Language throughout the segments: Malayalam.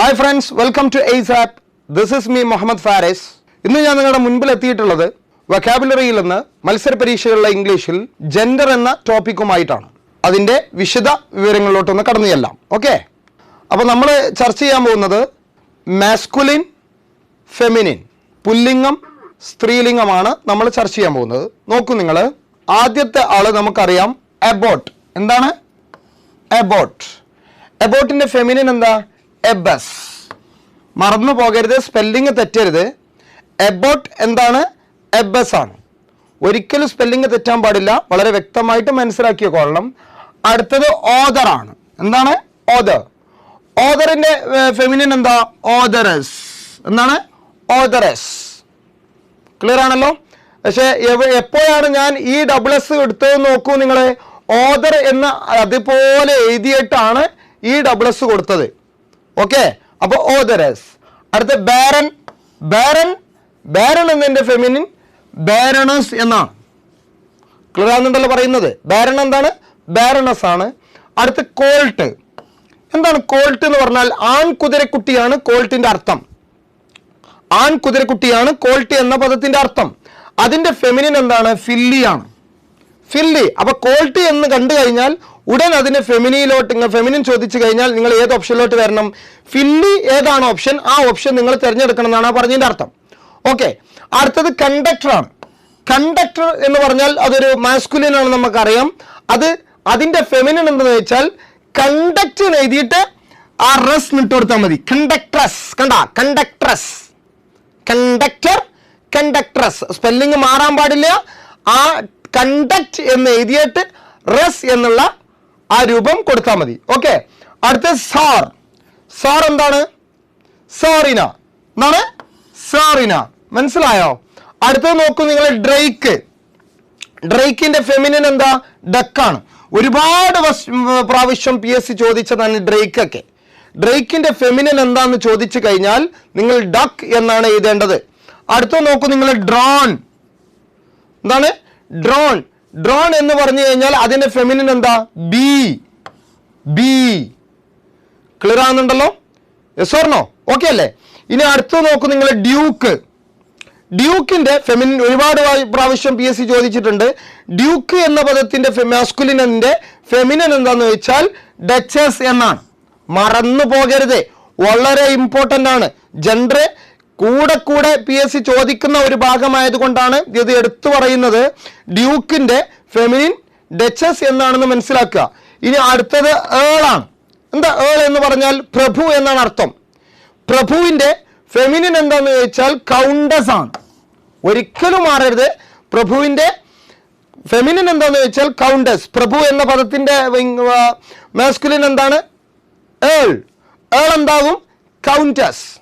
Hi friends welcome to ace app this is me Muhammad Faris ഇന്ന് ഞാൻ നിങ്ങളുടെ മുൻപിൽ എത്തിയിട്ടുള്ളത് വൊക്കാബുലറിയിൽ നിന്ന് മത്സര പരീക്ഷകളിലെ ഇംഗ്ലീഷിൽ ജെൻഡർ എന്ന ടോപ്പിക്കുമായിട്ടാണ് അതിന്റെ വിശദ വിവരങ്ങളിലോട്ടൊന്ന് കടന്നു ചെല്ലാം. ഓക്കെ അപ്പോൾ നമ്മൾ ചർച്ച ചെയ്യാൻ പോകുന്നത് മാസ്കുലിൻ ഫെമിനിൻ പുല്ലിംഗം സ്ത്രീലിംഗമാണ് നമ്മൾ ചർച്ച ചെയ്യാൻ പോകുന്നത്. നോക്കൂ നിങ്ങൾ. ആദ്യത്തെ ആൾ നമുക്കറിയാം എബോട്ട് എന്താണ്? എബോട്ട് എബോട്ടിന്റെ ഫെമിനിൻ എന്താ? എബസ്. മറന്നു പോകരുത് സ്പെല്ലിങ് തെറ്റരുത്. എബോട്ട് എന്താണ്? എബസ് ആണ്. ഒരിക്കലും സ്പെല്ലിങ് തെറ്റാൻ പാടില്ല. വളരെ വ്യക്തമായിട്ട് മനസ്സിലാക്കിക്കൊള്ളണം അടുത്തത് ഓദർ ആണ്. എന്താണ്? ഓദർ ഓദറിന്റെ ഫെമിനിൻ എന്താ? ഓദറസ് എന്താണ്? ഓദറസ് ക്ലിയർ ആണല്ലോ? പക്ഷെ എപ്പോഴാണ് ഞാൻ ഈ ഡബിൾ എസ് എടുത്തത് നോക്കൂ നിങ്ങൾ ഓദർ എന്ന് അതുപോലെ എഴുതിയിട്ടാണ് ഈ ഡബിൾ എസ് കൊടുത്തത്. ഓക്കെ അപ്പൊ ഓദരസ് അടുത്ത ബാരൻ ബാരൻ ബാരൻ എന്നതിന്റെ ഫെമിനിൻ ബാരണസ് എന്നാണ്. ക്ലിയർ ആണെന്നുണ്ടല്ലോ പറയുന്നത്. ബാരൺ എന്താണ്? ബാരണസ് ആണ്. അടുത്ത കോൾട്ട് എന്താണ് കോൾട്ട് എന്ന് പറഞ്ഞാൽ ആൺ കുതിരക്കുട്ടിയാണ് കോൾട്ടിന്റെ അർത്ഥം. ആൺ കുതിരക്കുട്ടിയാണ് കോൾട്ടി എന്ന പദത്തിന്റെ അർത്ഥം. അതിന്റെ ഫെമിനിൻ എന്താണ്? ഫില്ലിയാണ് ഫില്ലി അപ്പൊ കോൾട്ട് എന്ന് കണ്ടു കഴിഞ്ഞാൽ ഉടൻ അതിന് ഫെമിനിയിലോട്ട് നിങ്ങൾ ഫെമിനിൻ ചോദിച്ചു കഴിഞ്ഞാൽ നിങ്ങൾ ഏത് ഓപ്ഷനിലോട്ട് വരണം? ഫില്ലി ഏതാണ് ഓപ്ഷൻ ആ ഓപ്ഷൻ നിങ്ങൾ തിരഞ്ഞെടുക്കണം എന്നാണ് ആ പറഞ്ഞതിന്റെ അർത്ഥം. ഓക്കെ അടുത്തത് കണ്ടക്ടറാണ് കണ്ടക്ടർ എന്ന് പറഞ്ഞാൽ അതൊരു മാസ്കുലിൻ ആണ് നമുക്കറിയാം. അത് അതിന്റെ ഫെമിനിൻ എന്തെന്ന് വെച്ചാൽ കണ്ടക്ട് എന്ന് എഴുതിയിട്ട് ആ റസ് നിട്ട് കൊടുത്താൽ മതി. കണ്ടക്ട്രസ് കണ്ട? കണ്ടക്ട്രസ് കണ്ടക്ടർ കണ്ടക്ട്രസ് സ്പെല്ലിങ് മാറാൻ പാടില്ല. ആ കണ്ടക്ട് എന്ന് എഴുതിയിട്ട് റസ് എന്നുള്ള ആ രൂപം കൊടുത്താൽ മതി. ഓക്കെ അടുത്ത സാർ. സാർ എന്താണ്? സാറിന. എന്താണ്? സാറിന. മനസ്സിലായോ? അടുത്തത് നോക്കൂ നിങ്ങൾ ഡ്രൈക്ക്. ഡ്രൈക്കിന്റെ ഫെമിനിൻ എന്താ? ഡക്കാണ് ഒരുപാട് പ്രാവശ്യം പി എസ് സി ചോദിച്ചതാണ് ഡ്രൈക്ക് ഒക്കെ ഡ്രൈക്കിന്റെ ഫെമിനിൻ എന്താന്ന് ചോദിച്ചു കഴിഞ്ഞാൽ നിങ്ങൾ ഡക്ക് എന്നാണ് എഴുതേണ്ടത്. അടുത്ത നോക്കൂ നിങ്ങൾ ഡ്രോൺ എന്താണ്? ഡ്രോൺ ഡ്രോൺ എന്ന് പറഞ്ഞു കഴിഞ്ഞാൽ അതിന്റെ ഫെമിനിൻ എന്താ? ബി ബി ക്ലിയർ ആകുന്നുണ്ടല്ലോ യെസ് ഓർണോ ഓക്കെ അല്ലേ? ഇനി അടുത്ത് നോക്കൂ നിങ്ങൾ ഡ്യൂക്ക് ഡ്യൂക്കിന്റെ ഫെമിനിൻ ഒരുപാട് പ്രാ- പ്രാവശ്യം പി എസ് സി ചോദിച്ചിട്ടുണ്ട്. ഡ്യൂക്ക് എന്ന പദത്തിന്റെ മാസ്കുലിനിന്റെ ഫെമിനിൻ എന്താന്ന് വെച്ചാൽ ഡച്ചസ് എന്നാണ്. മറന്നു പോകരുത്. വളരെ ഇമ്പോർട്ടന്റ് ആണ്. ജെൻഡർ കൂടെ കൂടെ പി എസ് സി ചോദിക്കുന്ന ഒരു ഭാഗമായതുകൊണ്ടാണ് ഇത് എടുത്തു പറയുന്നത്. ഡ്യൂക്കിന്റെ ഫെമിനിൻ ഡച്ചസ് എന്നാണെന്ന് മനസ്സിലാക്കുക. ഇനി അടുത്തത് ഏളാണ്. എന്താ ഏൾ എന്ന് പറഞ്ഞാൽ പ്രഭു എന്നാണ് അർത്ഥം. പ്രഭുവിന്റെ ഫെമിനിൻ എന്താന്ന് ചോദിച്ചാൽ കൗണ്ടസ് ആണ്. ഒരിക്കലും മാറരുത്. പ്രഭുവിന്റെ ഫെമിനിൻ എന്താന്ന് ചോദിച്ചാൽ കൗണ്ടസ് പ്രഭു എന്ന പദത്തിന്റെ മാസ്കുലിൻ എന്താണ്? ഏൾ. ഏൾ എന്താകും? Countess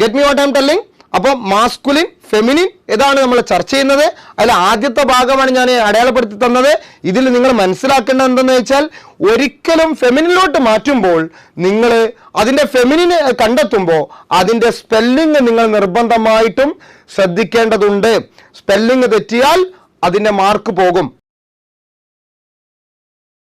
get me what I'm telling അപ്പോൾ മാസ്കുലിൻ ഫെമിനിൻ ഇതാണ് നമ്മൾ ചർച്ച ചെയ്യുന്നത്. അതിൽ ആദ്യത്തെ ഭാഗമാണ് ഞാൻ അടയാളപ്പെടുത്തി തന്നത്. ഇതിൽ നിങ്ങൾ മനസ്സിലാക്കേണ്ടത് എന്തെന്ന് വെച്ചാൽ ഒരിക്കലും ഫെമിനിലോട്ട് മാറ്റുമ്പോൾ നിങ്ങൾ അതിന്റെ ഫെമിനിന് കണ്ടെത്തുമ്പോൾ അതിന്റെ സ്പെല്ലിങ് നിങ്ങൾ നിർബന്ധമായിട്ടും ശ്രദ്ധിക്കേണ്ടതുണ്ട്. സ്പെല്ലിങ് തെറ്റിയാൽ അതിന്റെ മാർക്ക് പോകും.